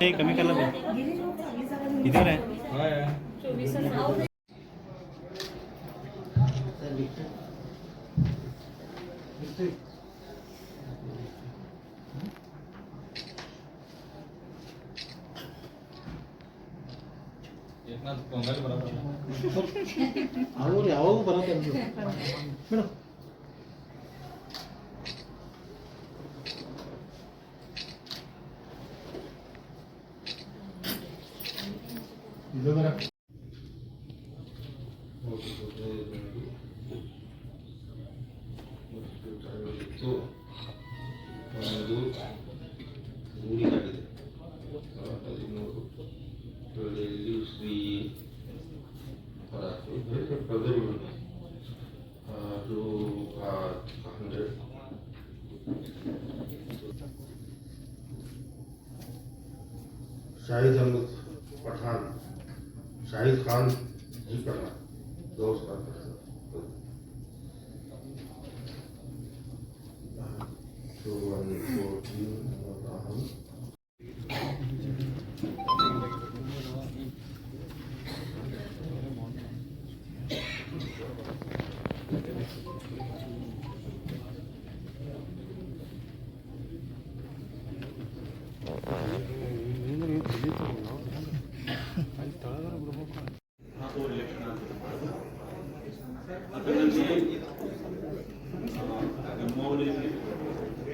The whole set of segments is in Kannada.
हे कमी करा बघ. इधर आहे ಏಕನಾಥ್ ಪೊಂಗಲ್ ಬರೋದು ಅವ್ರು ಯಾವಾಗೂ ಬರೋದು ಮೇಡಮ್ शाहिद अहमद पठान शाहिद खान जी पठान दोस्त उसका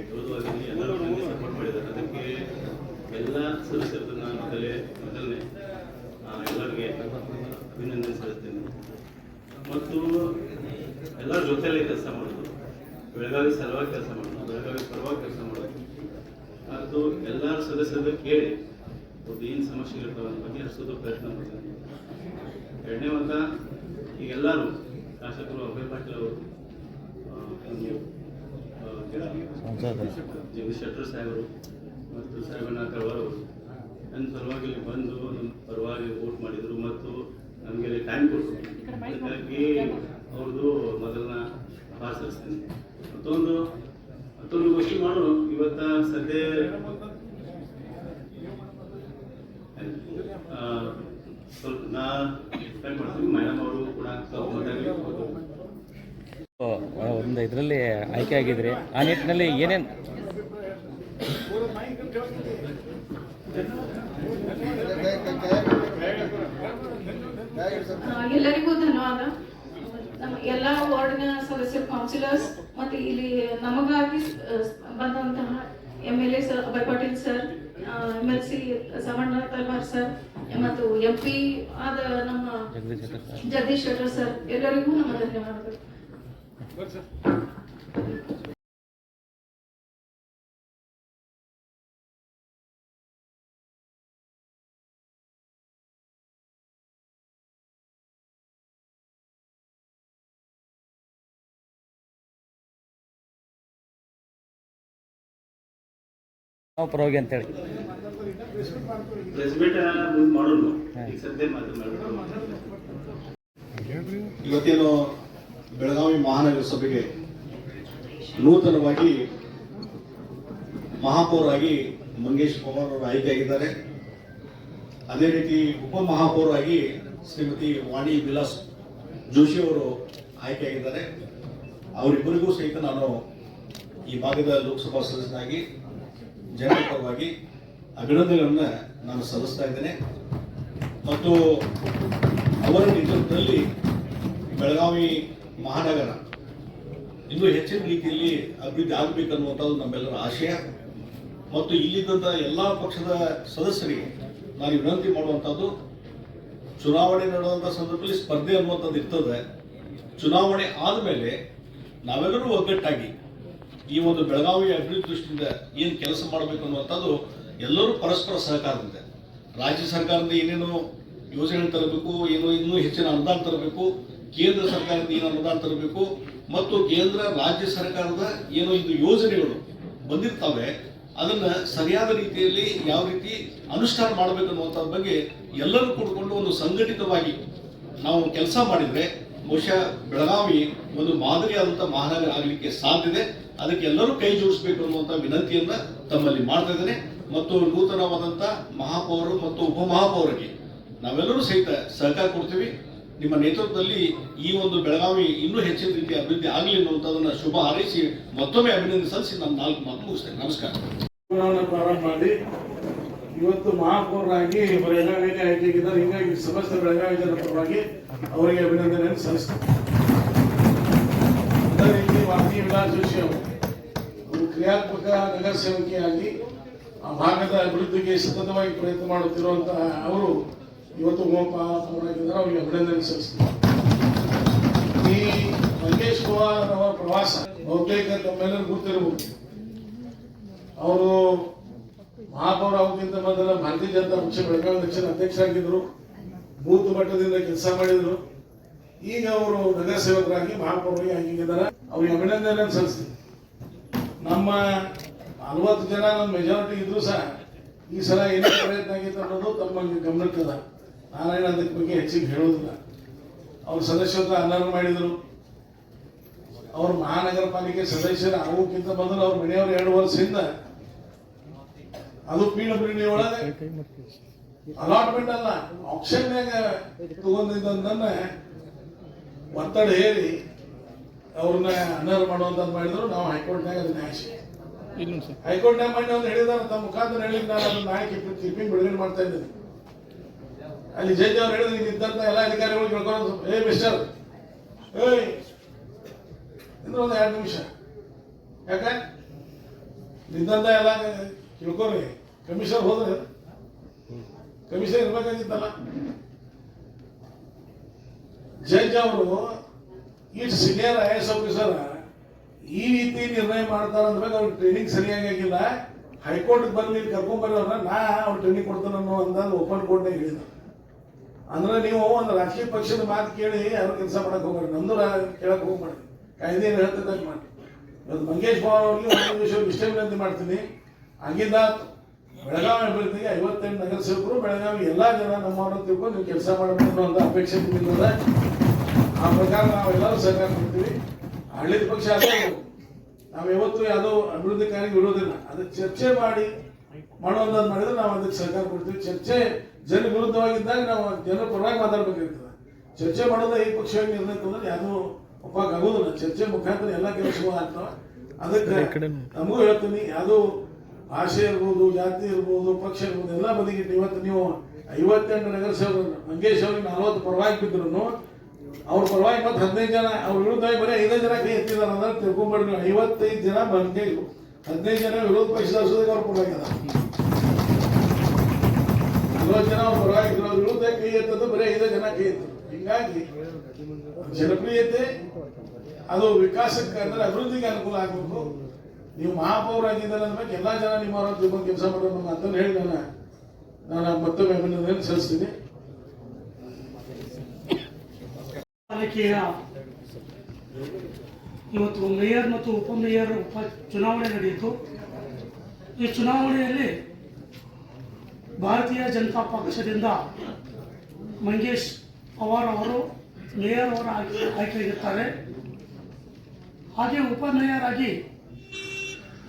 ವಿರೋಧವಾಗಿ ಎಲ್ಲರೂ ನನಗೆ ಸಪೋರ್ಟ್ ಮಾಡಿದ್ದಾರೆ ಅದಕ್ಕೆ ಎಲ್ಲ ಸದಸ್ಯರನ್ನ ಮೊದಲೇ ಮೊದಲನೇ ಎಲ್ಲರಿಗೆ ಅಭಿನಂದನೆ ಸಲ್ಲಿಸ್ತೇನೆ ಮತ್ತು ಎಲ್ಲರ ಜೊತೆಯಲ್ಲೇ ಕೆಲಸ ಮಾಡೋದು ಬೆಳಗಾವಿ ಸಲುವಾಗಿ ಕೆಲಸ ಮಾಡೋದು ಬೆಳಗಾವಿ ಪರವಾಗಿ ಕೆಲಸ ಮಾಡೋದು ಅದು ಎಲ್ಲ ಸದಸ್ಯರು ಕೇಳಿ ಅವ್ರದ್ದು ಏನು ಸಮಸ್ಯೆ ಪ್ರಯತ್ನ ಮಾಡ್ತಾರೆ ಎರಡನೇ ಮತ ಈಗ ಎಲ್ಲರೂ ಶಾಸಕರು ಅಭಯ ಪಾಟೀಲ್ ಅವರು ಜಗದೀಶ್ ಶೆಟ್ಟರ್ ಸಾಹೇಬರು ಮತ್ತು ಸಾಹೇಬಣ್ಣ ಕಳವರ್ ಅವರು ನನ್ನ ಪರವಾಗಿ ಇಲ್ಲಿ ಬಂದು ನಮ್ಮ ಪರವಾಗಿ ವೋಟ್ ಮಾಡಿದರು ಮತ್ತು ನಮಗೆ ಟೈಮ್ ಕೊಟ್ಟರು ಅದಕ್ಕಾಗಿ ಅವ್ರದ್ದು ಮೊದಲನ ಆಚರಿಸ್ತೇನೆ ಮತ್ತೊಂದು ಮತ್ತೊಂದು ಗೋಷ್ಠಿ ಮಾಡು ಇವತ್ತ ಸದ್ಯ ಸ್ವಲ್ಪ ನಾ ಮಾಡ್ತೀನಿ. ಮೇಡಮ್ ಅವರು ಕೂಡ ಒಂದು ಇದರಲ್ಲಿ ಆಯ್ಕೆ ಆಗಿದ್ರಿ. ಆ ನಿಟ್ಟಿನಲ್ಲಿ ಏನೇನು ಎಲ್ಲರಿಗೂ ಧನ್ಯವಾದ. ನಮ್ಮ ಎಲ್ಲ ವಾರ್ಡ್ನ ಸದಸ್ಯ ಕೌನ್ಸಿಲರ್ಸ್ ಮತ್ತೆ ಇಲ್ಲಿ ನಮಗಾಗಿ ಬಂದಂತಹ M L A sir Abhay Patil sir M L C Savanna Talwar sir ಮತ್ತು ಎಂ ಪಿ ಆದ ನಮ್ಮ ಜಗದೀಶ್ ಶೆಟ್ಟರ್ ಸರ್. ಜಗದೀಶ್ ಶೆಟ್ಟರ್ ಸರ್ ಎಲ್ಲರಿಗೂ ನಮ್ಮ ಧನ್ಯವಾದಗಳು. ನಾವು ಪರವಾಗಿ ಅಂತೇಳಿ ಇವತ್ತೇನು ಬೆಳಗಾವಿ ಮಹಾನಗರ ಸಭೆಗೆ ನೂತನವಾಗಿ ಮಹಾಪೌರಾಗಿ ಮಂಗೇಶ್ ಪವಾರ್ ಅವರು ಆಯ್ಕೆಯಾಗಿದ್ದಾರೆ. ಅದೇ ರೀತಿ ಉಪಮಹಾಪೌರಾಗಿ ಶ್ರೀಮತಿ ವಾಣಿ ವಿಲಾಸ್ ಜೋಶಿ ಅವರು ಆಯ್ಕೆಯಾಗಿದ್ದಾರೆ. ಅವರಿಬ್ಬರಿಗೂ ಸಹಿತ ನಾನು ಈ ಭಾಗದ ಲೋಕಸಭಾ ಸದಸ್ಯನಾಗಿ ಜನಪರವಾಗಿ ಅಭಿನಂದನೆಗಳನ್ನು ನಾನು ಸಲ್ಲಿಸ್ತಾ ಇದ್ದೇನೆ. ಮತ್ತು ಅವರ ನೇತೃತ್ವದಲ್ಲಿ ಬೆಳಗಾವಿ ಮಹಾನಗರ. ಇನ್ನೂ ಹೆಚ್ಚಿನ ರೀತಿಯಲ್ಲಿ ಅಭಿವೃದ್ಧಿ ಆಗಬೇಕನ್ನುವಂಥದ್ದು ನಮ್ಮೆಲ್ಲರ ಆಶಯ. ಮತ್ತು ಇಲ್ಲಿದ್ದಂಥ ಎಲ್ಲ ಪಕ್ಷದ ಸದಸ್ಯರಿಗೆ ನಾನು ವಿನಂತಿ ಮಾಡುವಂಥದ್ದು, ಚುನಾವಣೆ ನಡೆದಂಥ ಸಂದರ್ಭದಲ್ಲಿ ಸ್ಪರ್ಧೆ ಅನ್ನುವಂಥದ್ದು ಇರ್ತದೆ. ಚುನಾವಣೆ ಆದಮೇಲೆ ನಾವೆಲ್ಲರೂ ಒಗ್ಗಟ್ಟಾಗಿ ಈ ಒಂದು ಬೆಳಗಾವಿ ಅಭಿವೃದ್ಧಿ ದೃಷ್ಟಿಯಿಂದ ಏನು ಕೆಲಸ ಮಾಡಬೇಕು ಅನ್ನುವಂಥದ್ದು ಎಲ್ಲರೂ ಪರಸ್ಪರ ಸಹಕಾರದಿಂದ. ರಾಜ್ಯ ಸರ್ಕಾರದಿಂದ ಏನೇನು ಯೋಜನೆ ತರಬೇಕು, ಏನು ಇನ್ನೂ ಹೆಚ್ಚಿನ ಅನುದಾನ ತರಬೇಕು ಕೇಂದ್ರ ಸರ್ಕಾರದಿಂದ ಏನು ಅನುದಾನ ತರಬೇಕು ಮತ್ತು ಕೇಂದ್ರ, ರಾಜ್ಯ ಸರ್ಕಾರದ ಏನು ಇದು ಯೋಜನೆಗಳು ಬಂದಿರ್ತವೆ, ಅದನ್ನ ಸರಿಯಾದ ರೀತಿಯಲ್ಲಿ ಯಾವ ರೀತಿ ಅನುಷ್ಠಾನ ಮಾಡಬೇಕು ಅನ್ನುವಂಥದ್ರ ಬಗ್ಗೆ ಎಲ್ಲರೂ ಕೂಡಿಕೊಂಡು ಒಂದು ಸಂಘಟಿತವಾಗಿ ನಾವು ಕೆಲಸ ಮಾಡಿದ್ರೆ ಬಹುಶಃ ಬೆಳಗಾವಿ ಒಂದು ಮಾದರಿಯಾದಂಥ ಮಹಾನಗರ ಆಗಲಿಕ್ಕೆ ಸಾಧ್ಯತೆ ಅದಕ್ಕೆ ಎಲ್ಲರೂ ಕೈ ಜೋಡಿಸಬೇಕು ಅನ್ನುವಂಥ ವಿನಂತಿಯನ್ನ ತಮ್ಮಲ್ಲಿ ಮಾಡ್ತಾ ಇದ್ದೇನೆ. ಮತ್ತು ನೂತನವಾದಂಥ ಮಹಾಪೌರರು ಮತ್ತು ಉಪಮಹಾಪೌರರಿಗೆ ನಾವೆಲ್ಲರೂ ಸಹಿತ ಸಹಕಾರ ಕೊಡ್ತೀವಿ. ನಿಮ್ಮ ನೇತೃತ್ವದಲ್ಲಿ ಈ ಒಂದು ಬೆಳಗಾವಿ ಇನ್ನೂ ಹೆಚ್ಚಿನ ರೀತಿ ಅಭಿವೃದ್ಧಿ ಆಗಲಿ ಅನ್ನುವಂಥದ್ದನ್ನ ಶುಭ ಹಾರೈಸಿ ಮತ್ತೊಮ್ಮೆ ಅಭಿನಂದನೆ ಸಲ್ಲಿಸಿ ನಮ್ಮ ನಾಲ್ಕು ಮಾತು ಮುಗಿಸ್ತೇನೆ. ನಮಸ್ಕಾರ. ಪ್ರಾರಂಭ ಮಾಡಿ. ಇವತ್ತು ಮಹಾಪೌರರಾಗಿ ಬೆಳಗಾವಿಗೆ ಆಯ್ಕೆಯಾಗಿದ್ದಾರೆ ಹೀಗಾಗಿ ಸಮಸ್ತ ಬೆಳಗಾವಿ ಜನರ ಪರವಾಗಿ ಅವರಿಗೆ ಅಭಿನಂದನೆಯನ್ನು ಸಲ್ಲಿಸ್ತೇನೆ. ಅದೇ ರೀತಿ ಜೋಶಿ ಅವರು ಕ್ರಿಯಾತ್ಮಕ ನಗರ ಸೇವಕಿಯಾಗಿ ಆ ಭಾಗದ ಅಭಿವೃದ್ಧಿಗೆ ಸತತವಾಗಿ ಪ್ರಯತ್ನ ಮಾಡುತ್ತಿರುವಂತಹ ಅವರು ಇವತ್ತು ಉಪಮಹಾಪೌರರಾಗಿದ್ದಾರೆ ಅವರಿಗೆ ಅಭಿನಂದನೆ ಸಲ್ಲಿಸ್ತೀವಿ ಈ ಮಂಗೇಶ್ ಕುಮಾರ್ ಅವರ ಪ್ರವಾಸ ಬಹುತೇಕ ತಮ್ಮೆಲ್ಲರೂ ಗೊತ್ತಿರಬಹುದು. ಅವರು ಮಹಾಪೌರ ಆಗೋಕ್ಕಿಂತ ಮೊದಲ ಭಾರತೀಯ ಜನತಾ ಪಕ್ಷ ಬೆಳಗಾವಿ ದಕ್ಷಿಣ ಅಧ್ಯಕ್ಷರಾಗಿದ್ದರು. ಬೂತ್ ಮಟ್ಟದಿಂದ ಕೆಲಸ ಮಾಡಿದರು. ಈಗ ಅವರು ನಗರ ಸೇವಕರಾಗಿ ಆಗಿದ್ದಾರೆ. ಅವ್ರಿಗೆ ಅಭಿನಂದನೆ ಸಲ್ಲಿಸ್ತೀನಿ. ನಮ್ಮ ನಲವತ್ತು ಜನ ನಮ್ಮ ಮೆಜಾರಿಟಿ ಇದ್ರು ಸಹ ಈ ಸಲ ಏನೇ ಪ್ರಯತ್ನ ಆಗಿತ್ತು ಅನ್ನೋದು ತಮ್ಮ ಗಮನಕ್ಕದ ನಾರಾಯಣ ಅದಕ್ಕೆ ಬಗ್ಗೆ ಹೆಚ್ಚಿಗೆ ಹೇಳೋದಿಲ್ಲ. ಅವ್ರ ಸದಸ್ಯತ್ವ ಅನರ್ಹ ಮಾಡಿದರು. ಅವ್ರ ಮಹಾನಗರ ಪಾಲಿಕೆ ಸದಸ್ಯರ ಆಗೋಕ್ಕಿಂತ ಮೊದಲು ಅವ್ರ ಮನೆಯವರು ಎರಡು ವರ್ಷದಿಂದ ಅದು ಪೀಠಪ್ರೀಣಿ ಒಳಗೆ ಅಲಾಟ್ಮೆಂಟ್ ಅಲ್ಲ ಆಪ್ಷನ್ಯಾಗ ತಗೊಂಡಿದ್ದನ್ನ ಒತ್ತಡ ಹೇರಿ ಅವ್ರನ್ನ ಅನರ್ಹ ಮಾಡುವಂತ ಮಾಡಿದ್ರು. ನಾವು ಹೈಕೋರ್ಟ್ನಾಗ ಅದನ್ನ ಆಶೆ ಹೈಕೋರ್ಟ್ನಾಗ ಮಾಡಿ ಅವ್ನು ಹೇಳಿದಾರೆ ತಮ್ಮ ಮುಖಾಂತರ ಹೇಳಿ ನಾನು ಅದನ್ನ ನಾಯಕ ಕಿಪ್ಪಿಂಗ್ ಬಿಡುಗಡೆ ಮಾಡ್ತಾ ಇದ್ದೀನಿ. ಅಲ್ಲಿ ಜಡ್ಜ್ ಅವ್ರು ಹೇಳಿದ್ರು ಇದ್ದಂತ ಎಲ್ಲ ಅಧಿಕಾರಿಗಳು ಕೇಳ್ಕೊಂಡು ಏ ಮಿಸ್ಟರ್ ಏಯ್ ಅಂದ್ರೆ ಒಂದು ಎರಡು ನಿಮಿಷ. ಯಾಕೆ? ಇದ್ದಂತ ಎಲ್ಲ ತಿಳ್ಕೊರಿ. ಕಮಿಷನರ್ ಹೋದ್ರೆ ಕಮಿಷನರ್ ಇರ್ಬೇಕಾಗಿತ್ತಲ್ಲ? ಜಡ್ಜ್ ಅವರು ಈ ಸೀನಿಯರ್ ಐ ಎಸ್ ಆಫೀಸರ್, ಈ ರೀತಿ ನಿರ್ಣಯ ಮಾಡ್ತಾರ ಅಂದ್ಮೇಲೆ ಅವ್ರ ಟ್ರೈನಿಂಗ್ ಸರಿಯಾಗಿ ಆಗಿಲ್ಲ. ಹೈಕೋರ್ಟ್ ಬರ್ಲಿ, ಕರ್ಕೊಂಡ್ ಬರೋರ್ನ ನಾ ಅವ್ರ ಟ್ರೈನಿಂಗ್ ಕೊಡ್ತಾನೆ ಅನ್ನೋ ಅಂದಾಗ ಓಪನ್ ಕೋರ್ಟ್ನಾಗ ಹೇಳಿದ ಅಂದ್ರೆ ನೀವು ಒಂದು ರಾಜಕೀಯ ಪಕ್ಷದ ಮಾತು ಕೇಳಿ ಅವ್ರ ಕೆಲಸ ಮಾಡಕ್ ಹೋಗ್ಬೇಡಿ ನಮ್ದು ಕೇಳಕ್ ಹೋಗ್ಬೇಡಿ ಕಾಯ್ದೆ ಏನು ಹೇಳ್ತದೆ ಮಾಡಿ ಇವತ್ತು ಮಂಗೇಶ್ ಬಾಬು ಅವ್ರಿಗೆ ಒಂದು ವಿಷಯ ಇಷ್ಟೇ ವಿನಂತಿ ಮಾಡ್ತೀನಿ. ಆಗಿಂದ ಬೆಳಗಾವಿ ಅಭಿವೃದ್ಧಿಗೆ ಐವತ್ತೆಂಟು ನಗರ ಸೇವಕರು ಬೆಳಗಾವಿ ಎಲ್ಲಾ ಜನ ನಮ್ಮವ್ರನ್ನ ತಿಳ್ಕೊಂಡು ನೀವು ಕೆಲಸ ಮಾಡಬೇಕು ಅಂತ ಅಪೇಕ್ಷೆ ನಿಮ್ಮಿಂದ ಆ ಪ್ರಕಾರ ನಾವೆಲ್ಲರೂ ಸಹಕಾರ ಕೊಡ್ತೀವಿ. ಹಳ್ಳಿದ ಪಕ್ಷ ಅದೇ. ನಾವು ಯಾವತ್ತೂ ಯಾವುದೋ ಅಭಿವೃದ್ಧಿ ಕಾರ್ಯ ಇರೋದಿಲ್ಲ ಅದಕ್ಕೆ ಚರ್ಚೆ ಮಾಡಿ ಮಾಡುವಂಥದ್ದು ಮಾಡಿದ್ರೆ ನಾವು ಅದಕ್ಕೆ ಸಹಕಾರ ಕೊಡ್ತೀವಿ. ಚರ್ಚೆ ಜನ ವಿರುದ್ಧವಾಗಿದ್ದಾಗ ನಾವು ಜನರ ಪರವಾಗಿ ಮಾತಾಡ್ಬೇಕಾಗ್ತದೆ ಚರ್ಚೆ ಮಾಡೋದು ಈ ಪಕ್ಷವಾಗಿ ನಿರ್ಣಯ ತಗೊಂಡ್ರೆ ಯಾವುದೂ ಒಪ್ಪಾಗ ಆಗೋದಿಲ್ಲ. ಚರ್ಚೆ ಮುಖಾಂತರ ಎಲ್ಲ ಕೆಲಸಗಳು ಆಗ್ತವೆ. ಅದಕ್ಕೆ ನಮಗೂ ಹೇಳ್ತೀನಿ ಯಾವುದೋ ಭಾಷೆ ಇರ್ಬೋದು ಜಾತಿ ಇರ್ಬೋದು ಪಕ್ಷ ಇರ್ಬೋದು ಎಲ್ಲ ಬದಿಗಿಟ್ಟು ಇವತ್ತು ನೀವು ಐವತ್ತೆಂಟು ನಗರ ಸೇವಕರು ಮಂಗೇಶ್ ಅವ್ರಿಗೆ ನಲವತ್ತು ಪರವಾಗಿ ಬಿದ್ದರು ಅವ್ರ ಪರವಾಗಿ ಮತ್ತೆ ಹದಿನೈದು ಜನ ಅವ್ರ ವಿರುದ್ಧವಾಗಿ ಬರೀ ಐದೈದು ಜನ ಕೈ ಎತ್ತಿದ್ದಾರೆ ಅಂದ್ರೆ ತಿಳ್ಕೊಂಬೇಡಿ ನೀವು. ಐವತ್ತೈದು ಜನ ಮಂಗೇಶ್ ಹದಿನೈದು ಜನ ವಿರೋಧ ಪಕ್ಷದ ಅವ್ರ ಪರವಾಗಿಲ್ಲ ಇರೋ ಜನ ಪರವಾಗಿದ್ರು. ಅವ್ರ ವಿರುದ್ಧ ಕೈ ಎತ್ತದ್ದು ಬರೀ ಐದು ಜನ ಕೈ ಎತ್ತು ಹಿಂಗಾಗಿ ಜನಪ್ರಿಯತೆ, ಅದು ವಿಕಾಸಕ್ಕೆ ಅಂದ್ರೆ ಅಭಿವೃದ್ಧಿಗೆ ಅನುಕೂಲ ಆಗಬೇಕು. ನೀವು ಮಹಾಪೌರ ಆಗಿದ್ದಾರೆ ಅಂದ್ಮೇಲೆ ಎಲ್ಲ ಜನ ನಿಮ್ಮ ಆರೋಗ್ಯ ಬಗ್ಗೆ ಕೆಲಸ ಮಾಡೋದು ಅಂತ ಹೇಳಿ ನಾನು ನಾನು ಮತ್ತೊಮ್ಮೆ ಅಭಿನಂದನೆ ಸಲ್ಲಿಸ್ತೀನಿ. ಇವತ್ತು ಮೇಯರ್ ಮತ್ತು ಉಪಮೇಯರ್ ಉಪ ಚುನಾವಣೆ ನಡೆಯಿತು. ಈ ಚುನಾವಣೆಯಲ್ಲಿ ಭಾರತೀಯ ಜನತಾ ಪಕ್ಷದಿಂದ ಮಂಗೇಶ್ ಪವಾರ್ ಅವರು ಮೇಯರ್ ಅವರ ಆಯ್ಕೆ ಆಯ್ಕೆಯಾಗಿರ್ತಾರೆ. ಹಾಗೆ ಉಪಮೇಯರ್ ಆಗಿ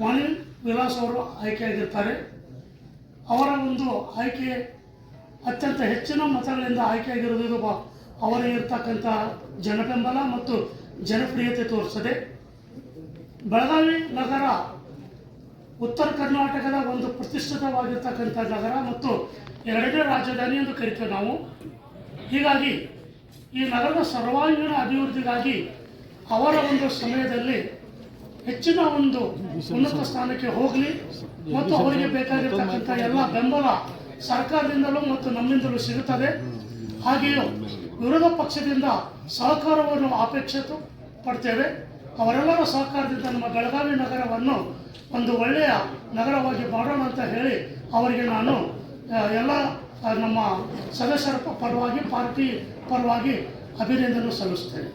ವಾಣಿ ವಿಲಾಸ್ ಅವರು ಆಯ್ಕೆಯಾಗಿರ್ತಾರೆ. ಅವರ ಒಂದು ಆಯ್ಕೆ ಅತ್ಯಂತ ಹೆಚ್ಚಿನ ಮತಗಳಿಂದ ಆಯ್ಕೆಯಾಗಿರೋದು ಇದು ಬ- ಅವರಿಗೆ ಇರ್ತಕ್ಕಂಥ ಜನಬೆಂಬಲ ಮತ್ತು ಜನಪ್ರಿಯತೆ ತೋರಿಸದೆ ಬೆಳಗಾವಿ ನಗರ ಉತ್ತರ ಕರ್ನಾಟಕದ ಒಂದು ಪ್ರತಿಷ್ಠಿತವಾಗಿರ್ತಕ್ಕಂಥ ನಗರ ಮತ್ತು ಎರಡನೇ ರಾಜಧಾನಿ ಎಂದು ಕರಿತೇವೆ ನಾವು. ಹೀಗಾಗಿ ಈ ನಗರದ ಸರ್ವಾಂಗೀಣ ಅಭಿವೃದ್ಧಿಗಾಗಿ ಅವರ ಒಂದು ಸಮಯದಲ್ಲಿ ಹೆಚ್ಚಿನ ಒಂದು ಉನ್ನತ ಸ್ಥಾನಕ್ಕೆ ಹೋಗಲಿ ಮತ್ತು ಅವರಿಗೆ ಬೇಕಾಗಿರ್ತಕ್ಕಂಥ ಎಲ್ಲ ಬೆಂಬಲ ಸರ್ಕಾರದಿಂದಲೂ ಮತ್ತು ನಮ್ಮಿಂದಲೂ ಸಿಗುತ್ತದೆ. ಹಾಗೆಯೇ ವಿರೋಧ ಪಕ್ಷದಿಂದ ಸಹಕಾರವನ್ನು ಅಪೇಕ್ಷಿತ ಪಡ್ತೇವೆ. ಅವರೆಲ್ಲರ ಸಹಕಾರದಿಂದ ನಮ್ಮ ಬೆಳಗಾವಿ ನಗರವನ್ನು ಒಂದು ಒಳ್ಳೆಯ ನಗರವಾಗಿ ಮಾಡೋಣ ಅಂತ ಹೇಳಿ ಅವರಿಗೆ ನಾನು ಎಲ್ಲ ನಮ್ಮ ಸದಸ್ಯರ ಪರವಾಗಿ, ಪಾರ್ಟಿ ಪರವಾಗಿ ಅಭಿನಂದನೆ ಸಲ್ಲಿಸ್ತೇನೆ